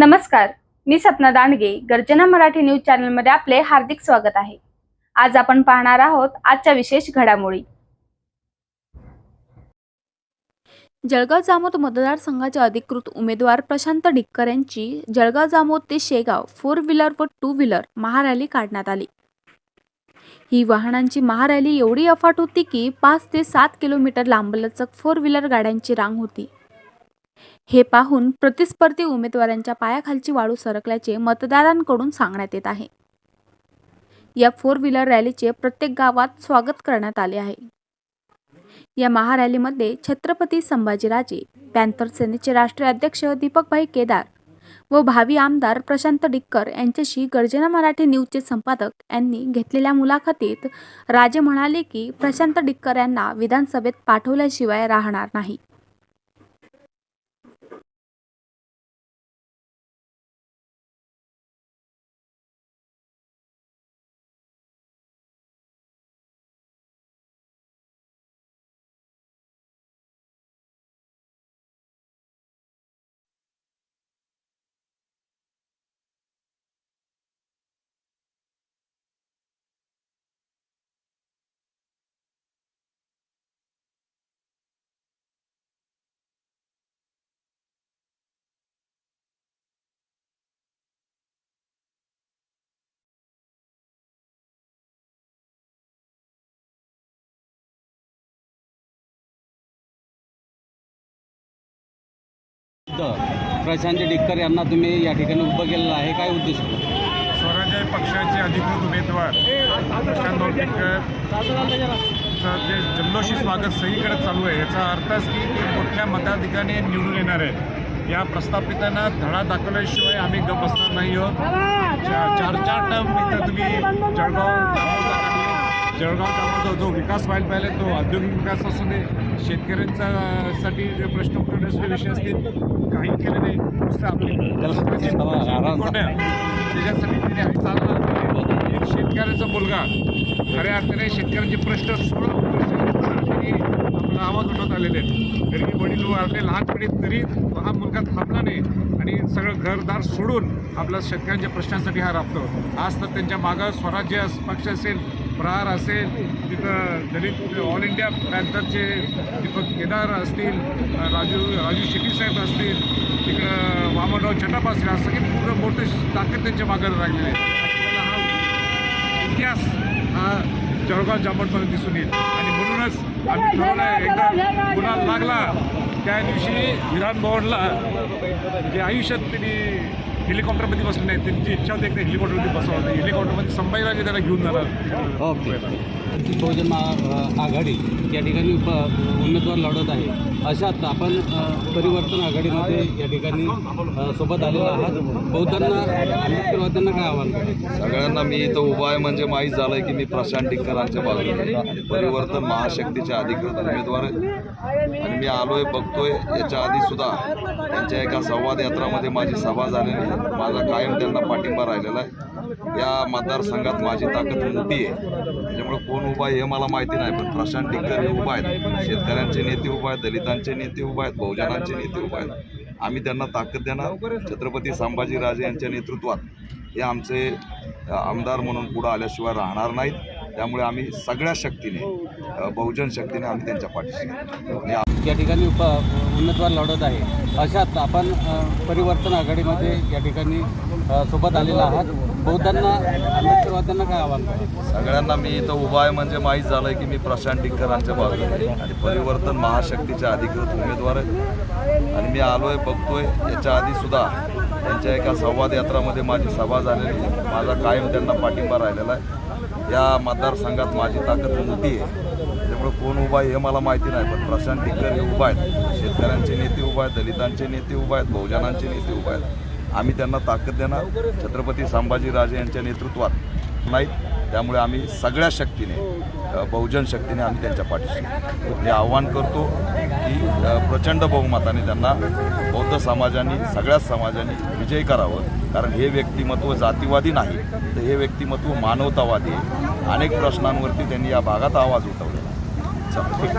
नमस्कार मी सपना दांडगे गर्जना मराठी न्यूज चॅनलमध्ये आपले हार्दिक स्वागत आहे. आज आपण पाहणार आहोत आजच्या विशेष घडामोडी. जळगाव जामोद मतदारसंघाचे अधिकृत उमेदवार प्रशांत डिक्कर यांची जळगाव जामोद ते शेगाव फोर व्हीलर व टू व्हीलर महारॅली काढण्यात आली. ही वाहनांची महारॅली एवढी अफाट होती की पाच ते सात किलोमीटर लांबलचक फोर व्हीलर गाड्यांची रांग होती. हे पाहून प्रतिस्पर्धी उमेदवारांच्या पायाखालची वाळू सरकल्याचे मतदारांकडून सांगण्यात येत आहे. या फोर व्हीलर रॅलीचे प्रत्येक गावात स्वागत करण्यात आले आहे. या महारॅलीमध्ये छत्रपती संभाजीराजे पॅन्थर सेनेचे राष्ट्रीय अध्यक्ष दीपकभाई केदार व भावी आमदार प्रशांत डिक्कर यांच्याशी गर्जना मराठी न्यूजचे संपादक यांनी घेतलेल्या मुलाखतीत राजे म्हणाले की प्रशांत डिक्कर यांना विधानसभेत पाठवल्याशिवाय राहणार नाही. तर प्रशांत डिक्कर यांना तुम्ही या ठिकाणी उभं केलेलं आहे. काय उद्देश स्वराज्य पक्षाचे अधिकृत उमेदवार प्रशांत टिक्कर जे जल्लोषी स्वागत सगळीकडे चालू आहे याचा अर्थच की ते मोठ्या मताधिकाने निवडून येणार आहे या प्रस्थापितांना धडा दाखवल्याशिवाय आम्ही गप बसणार नाही आहोत. चार चार चार टर्म इथं तुम्ही जळगाव जळगाव जामोदचा जो विकास व्हायला पाहिजे तो औद्योगिक विकास असू दे शेतकऱ्यांचा साठी जे प्रश्न उठवण्याचे विषय असतील काही केले नाही. नुसतं आपली कोणत्या? त्याच्यासाठी तिने चालणार शेतकऱ्याचा मुलगा. खऱ्या अर्थाने शेतकऱ्यांचे प्रश्न आपला आवाज उठवत आलेले आहेत. तरी वडील वारले लहानपणी तरी हा मुलगा थांबला नाही आणि सगळं घरदार सोडून आपल्या शेतकऱ्यांच्या प्रश्नांसाठी हा राबतो. आज तर त्यांच्या मागं स्वराज्य पक्ष असेल प्रहार असेल तिथं दलित ऑल इंडिया पॅन्थरचे दीपक केदार असतील राजू राजू शेट्टी साहेब असतील तिकडं वामनराव छटाप असतील असं सगळे पूर्ण मोठे ताकद त्यांच्या मागे राहिले आहे हा इतिहास हा जळगाव जामोदमध्ये दिसून येईल. आणि म्हणूनच आम्ही ठरवलं आहे एकदा गुन्हा लागला त्या दिवशी विधान भवनला जे आयुष्यात त्यांनी हेलिकॉप्टरमध्ये बसले नाही त्यांची इच्छा होती एकदा हेलिकॉप्टरमध्ये बसवलं हेलिकॉप्टरमध्ये संभाजीराजे त्याला घेऊन जाणार. ओके. बहुजन महा- आघाडी या ठिकाणी प- उमेदवार लढत आहे अशात आपण परिवर्तन आघाडीमध्ये या ठिकाणी सोबत आलेलो आहात. बौद्धांना आंबेडकरवाद्यांना काय आव्हान सगळ्यांना मी इथं उभा आहे म्हणजे माहीत झालंय की मी प्रशांत टिक्करांच्या बाजूने आणि परिवर्तन महाशक्तीचे अधिकृत उमेदवार आहे. आणि मी आलोय बघतोय याच्या आधी सुद्धा त्यांच्या एका संवाद यात्रामध्ये माझी सभा झालेली आहे. माझा कायम त्यांना पाठिंबा राहिलेला आहे. या मतदारसंघात माझी ताकद मोठी आहे. त्याच्यामुळे कोण उभा आहे हे मला माहिती नाही पण प्रशांत टिक्कर हे उभा आहेत. शेतकऱ्यांचे नेते उभा आहेत दलितांचे नेते उभा आहेत बहुजनांचे नेते उभा आहेत. आम्ही त्यांना ताकद देणार. छत्रपती संभाजीराजे यांच्या नेतृत्वात हे आमचे आमदार म्हणून पुढं आल्याशिवाय राहणार नाहीत. त्यामुळे आम्ही सगळ्या शक्तीने बहुजन शक्तीने आम्ही त्यांच्या पाठीशी आहे. आणि या ठिकाणी उप उमेदवार लढत आहे अशात आपण परिवर्तन आघाडीमध्ये या ठिकाणी सोबत आलेला आहात बौद्धांना आंबेडकरवाद्यांना काय आव्हान सगळ्यांना मी इथं उभा आहे म्हणजे माहीत झालंय की मी प्रशांत टिक्करांच्या बाजूने आहे. आणि परिवर्तन महाशक्तीचे अधिकृत उमेदवार आहेत आणि मी आलोय बघतोय याच्या आधी सुद्धा त्यांच्या एका संवाद यात्रामध्ये माझी सभा झालेली आहे. माझा कायम त्यांना पाठिंबा राहिलेला आहे. या मतदारसंघात माझी ताकद मोठी आहे. त्यामुळे कोण उभा आहे हे मला माहिती नाही पण प्रशांत टिक्कर हे उभा आहेत. शेतकऱ्यांचे नेते उभा आहेत दलितांचे नेते उभा आहेत बहुजनांचे नेते उभा आहेत. आम्ही त्यांना ताकद देणार. छत्रपती संभाजीराजे यांच्या नेतृत्वात नाहीत. त्यामुळे आम्ही सगळ्या शक्तीने बहुजन शक्तीने आम्ही त्यांच्या पाठीशी हे म्हणजे आव्हान करतो की प्रचंड बहुमताने त्यांना बौद्ध समाजाने सगळ्याच समाजाने विजय करावं. कारण हे व्यक्तिमत्व जातीवादी नाही तर हे व्यक्तिमत्व मानवतावादी आहे. अनेक प्रश्नांवरती त्यांनी या भागात आवाज उठवलेला ठीक